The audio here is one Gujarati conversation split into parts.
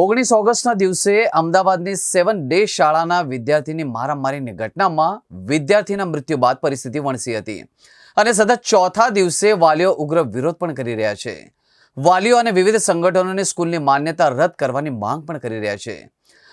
ઓગણીસ ઓગસ્ટના દિવસે અમદાવાદની સેવન ડે શાળાના વિદ્યાર્થીની મારામારીની ઘટનામાં વિદ્યાર્થીના મૃત્યુ બાદ પરિસ્થિતિ વણસી હતી. અને સતત ચોથા દિવસે વાલીઓ ઉગ્ર વિરોધ પણ કરી રહ્યા છે. વાલીઓ અને વિવિધ સંગઠનોની સ્કૂલની માન્યતા રદ કરવાની માંગ પણ કરી રહ્યા છે.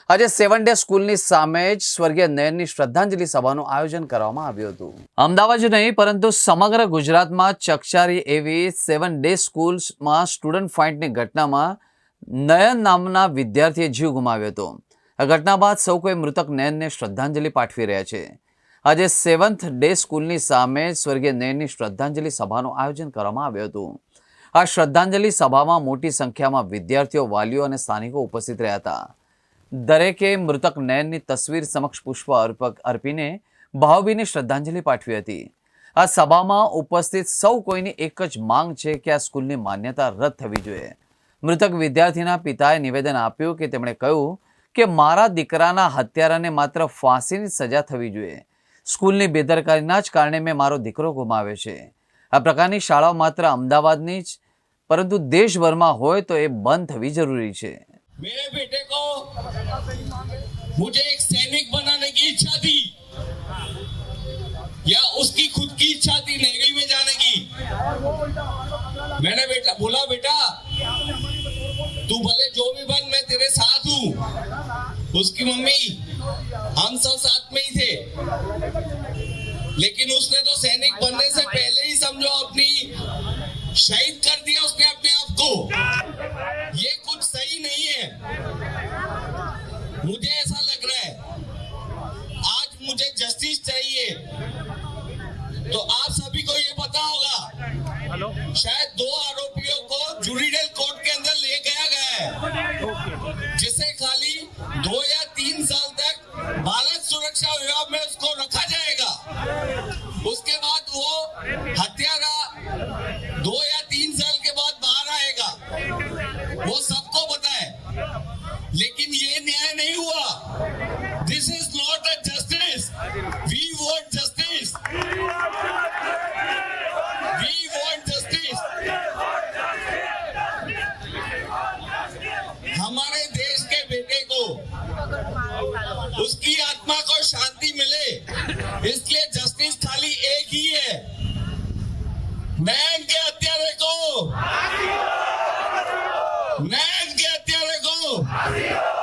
આજે સેવન ડે સ્કૂલની સામે જ સ્વર્ગીય નયનની શ્રદ્ધાંજલિ સભાનું આયોજન કરવામાં આવ્યું હતું. અમદાવાદ જ નહીં, પરંતુ સમગ્ર ગુજરાતમાં ચકચારી એવી સેવન ડે સ્કૂલ્સમાં સ્ટુડન્ટ ફાઇટની ઘટનામાં નયન નામના વિદ્યાર્થીએ જીવ ગુમાવ્યો હતો. આ ઘટના બાદ સૌ કોઈ મૃતક નયનને શ્રદ્ધાંજલિ પાઠવી રહ્યા છે. આજે સેવન્થ ડે સ્કૂલની સામે સ્વર્ગીય નયનની શ્રદ્ધાંજલિ સભાનું આયોજન કરવામાં આવ્યું હતું. આ શ્રદ્ધાંજલિ સભામાં મોટી સંખ્યામાં વિદ્યાર્થીઓ, વાલીઓ અને સ્થાનિકો ઉપસ્થિત રહ્યા હતા. દરેકે મૃતક નયનની તસવીર સમક્ષ પુષ્પ અર્પક અર્પીને ભાવભીની શ્રદ્ધાંજલિ પાઠવી હતી. આ સભામાં ઉપસ્થિત સૌ કોઈની એક જ માંગ છે કે આ સ્કૂલની માન્યતા રદ થવી જોઈએ. મૃતક વિદ્યાર્થીના પિતાએ નિવેદન આપ્યું કે તેમણે કહ્યું કે મારા દીકરાના હત્યારાને માત્ર ફાંસીની સજા થવી જોઈએ સ્કૂલની બેદરકારીના જ કારણે મેં મારો દીકરો ગુમાવ્યો છે આ પ્રકારની શાળાઓ માત્ર અમદાવાદની જ પરંતુ દેશભરમાં હોય તો એ બંધ થવી જરૂરી છે मेरे बेटे को मुझे एक सैनिक बनाने की इच्छा थी या उसकी खुद की इच्छा थी नेवी में जाने की मैंने बेटा बोला बेटा भले जो भी बन मैं तेरे साथ हूँ। उसकी मम्मी हम सब साथ में ही थे। लेकिन उसने तो सैनिक बनने से पहले ही समझो अपनी शहीद कर दिया उसने अपने आप को। ये कुछ सही नहीं है। मुझे ऐसा लग रहा है। आज मुझे जस्टिस चाहिए। तो आप सभी को ये पता होगा शायद दो आरोपियों दो या तीन साल तक बालक सुरक्षा विभाग में उसको रखा जाएगा। उसके बाद वो हत्यारा दो या तीन साल के बाद बाहर आएगा। वो सबको पता है। लेकिन ये न्याय नहीं हुआ। This is not a justice we want justice we want justice हमारे उसकी आत्मा को शांति मिले। इसलिए जस्टिस थाली एक ही है। नैन के हत्यारे को। नैन के हत्यारे को।